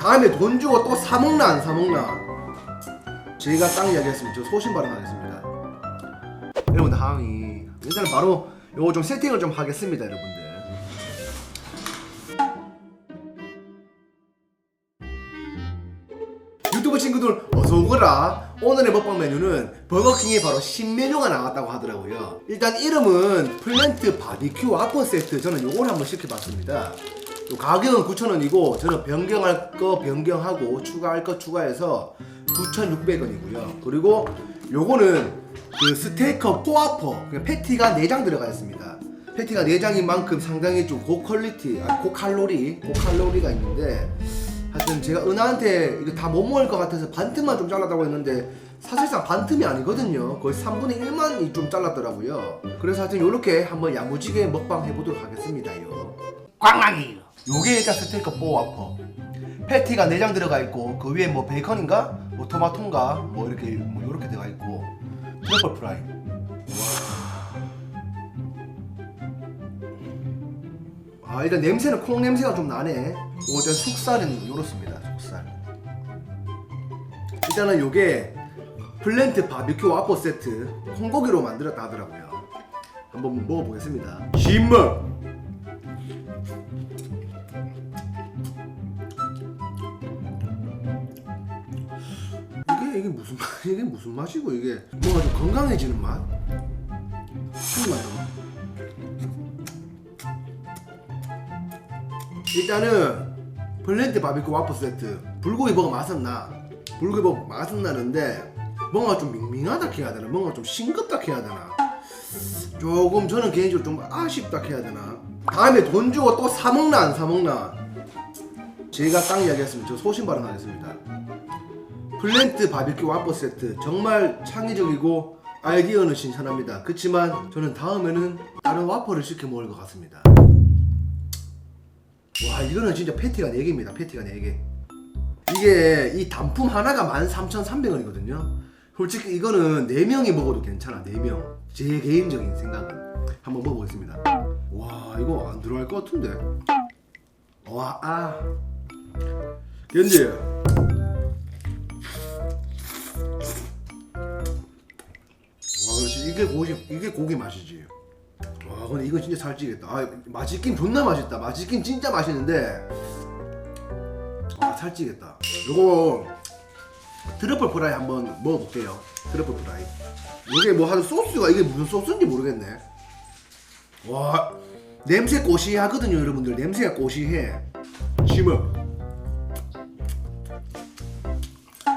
다음에 돈 주고 또 사먹나 안 사먹나? 제가 딱 이야기했으면 저 소신 발언하겠습니다. 여러분 다음이 일단 바로 요거 좀 세팅을 좀 하겠습니다 여러분들 유튜브 친구들 어서 오거라. 오늘의 먹방 메뉴는 버거킹에 바로 신메뉴가 나왔다고 하더라고요. 일단 이름은 플랜트 바비큐 와퍼 세트 저는 요걸 한번 시켜봤습니다. 요 가격은 9,000원이고 저는 변경할 거 변경하고 추가할 거 추가해서 9,600원이고요. 그리고 요거는 그 스테이크 포아퍼 패티가 4장 들어가 있습니다. 패티가 4장인 만큼 상당히 좀 고퀄리티 아, 고칼로리 고칼로리가 있는데 하여튼 제가 은하한테 이거 다 못 먹을 것 같아서 반틈만 좀 잘랐다고 했는데 사실상 반틈이 아니거든요. 거의 3분의 1만이 좀 잘랐더라고요. 그래서 하여튼 요렇게 한번 야무지게 먹방 해보도록 하겠습니다요. 꽝랑이! 요게 일단 스테이크 뽀와퍼. 패티가 4장 들어가 있고 그 위에 뭐 베이컨인가? 뭐 토마토인가? 뭐 이렇게 뭐 요렇게 들어가 있고 트러플 프라이. 아 일단 냄새는 콩 냄새가 좀 나네. 요거 일단 속살은 요렇습니다. 속살. 일단은 요게 플랜트 바비큐 와퍼 세트 콩고기로 만들었다 하더라고요. 한번 먹어보겠습니다. 신물. 이게 이게 무슨 맛? 이게 무슨 맛이고 이게 뭔가 좀 건강해지는 맛? 무슨 맛이 일단은 플랜트 바비큐 와퍼 세트. 불고기 버거 맛은 나? 불고기 버거 맛은 나는데 뭔가 좀 밍밍하다 해야 되나? 뭔가 좀 싱겁다 해야 되나? 조금 저는 개인적으로 좀 아쉽다 해야 되나? 다음에 돈 주고 또 사 먹나 안 사 먹나? 제가 딱 이야기했으면 저 소신 발언하겠습니다. 플랜트 바비큐 와퍼 세트 정말 창의적이고 아이디어는 신선합니다. 그렇지만 저는 다음에는 다른 와퍼를 시켜 먹을 것 같습니다 와 이거는 진짜 패티가 4개입니다. 패티가 4개. 이게 이 단품 하나가 13,300원이거든요. 솔직히 이거는 4명이 먹어도 괜찮아. 4명. 제 개인적인 생각은. 한번 먹어보겠습니다. 와 이거 안 들어갈 것 같은데? 와아. 견디 와 그렇지. 이게 고기 이게 고기 맛이지 와 근데 이거 진짜 살찌겠다. 아 맛있긴 존나 맛있다. 맛있긴 진짜 맛있는데. 아 살찌겠다. 요거 트러플 프라이 한번 먹어볼게요. 트러플 프라이. 이게 뭐 하는 소스가 이게 무슨 소스인지 모르겠네. 와 냄새 꼬시하거든요 여러분들. 냄새가 꼬시해. 심어.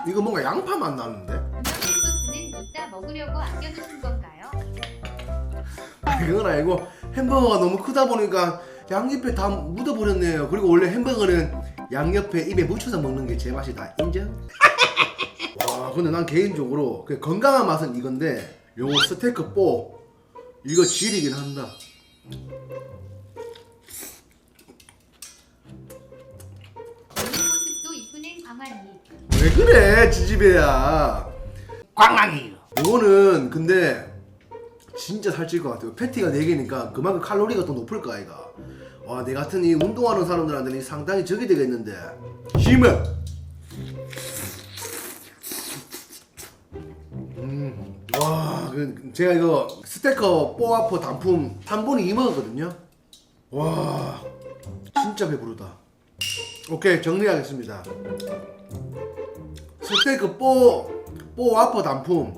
이거 뭔가 양파 맛 나는데? 소스는 이따 먹으려고 아껴두신 건가요? 그건 아니고 햄버거가 너무 크다 보니까 양옆에 다 묻어버렸네요. 그리고 원래 햄버거는 양옆에 입에 묻혀서 먹는 게 제 맛이 다. 인정? 와, 근데 난 개인적으로 그 건강한 맛은 이건데 요거 스테이크 뽀 이거 질이긴 한다. 먹는 모습도 이쁘네 광환이. 왜 그래, 지지배야. 꽝랑이. 요거는 근데 진짜 살찔 것 같아요. 패티가 4개니까 그만큼 칼로리가 또 높을 거 아이가. 와, 내 같은 이 운동하는 사람들한테는 상당히 적이 되겠는데. 힘은. 음, 와, 그 제가 이거 스테커 뽀아퍼 단품 3분이 2먹었거든요. 와, 진짜 배부르다. 오케이, 정리하겠습니다. 스테이크 뽀, 뽀 와퍼 단품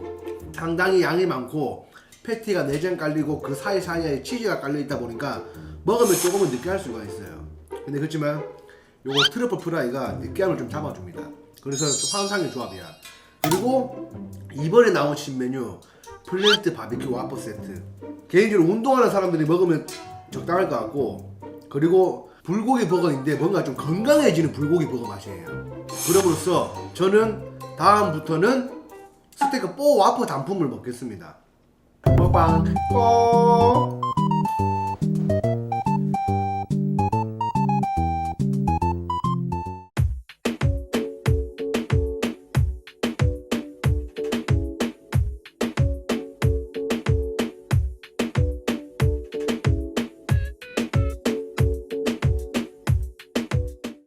상당히 양이 많고 패티가 4장 깔리고 그 사이사이에 치즈가 깔려있다 보니까 먹으면 조금은 느끼할 수가 있어요. 근데 그렇지만 요거 트러플 프라이가 느끼함을 좀 잡아줍니다. 그래서 좀 환상의 조합이야. 그리고 이번에 나온 신메뉴 플랜트 바비큐 와퍼 세트. 개인적으로 운동하는 사람들이 먹으면 적당할 것 같고 그리고 불고기 버거인데 뭔가 좀 건강해지는 불고기 버거 맛이에요. 그럼으로써 저는 다음부터는 스테이크 뽀 와퍼 단품을 먹겠습니다 먹방 뽀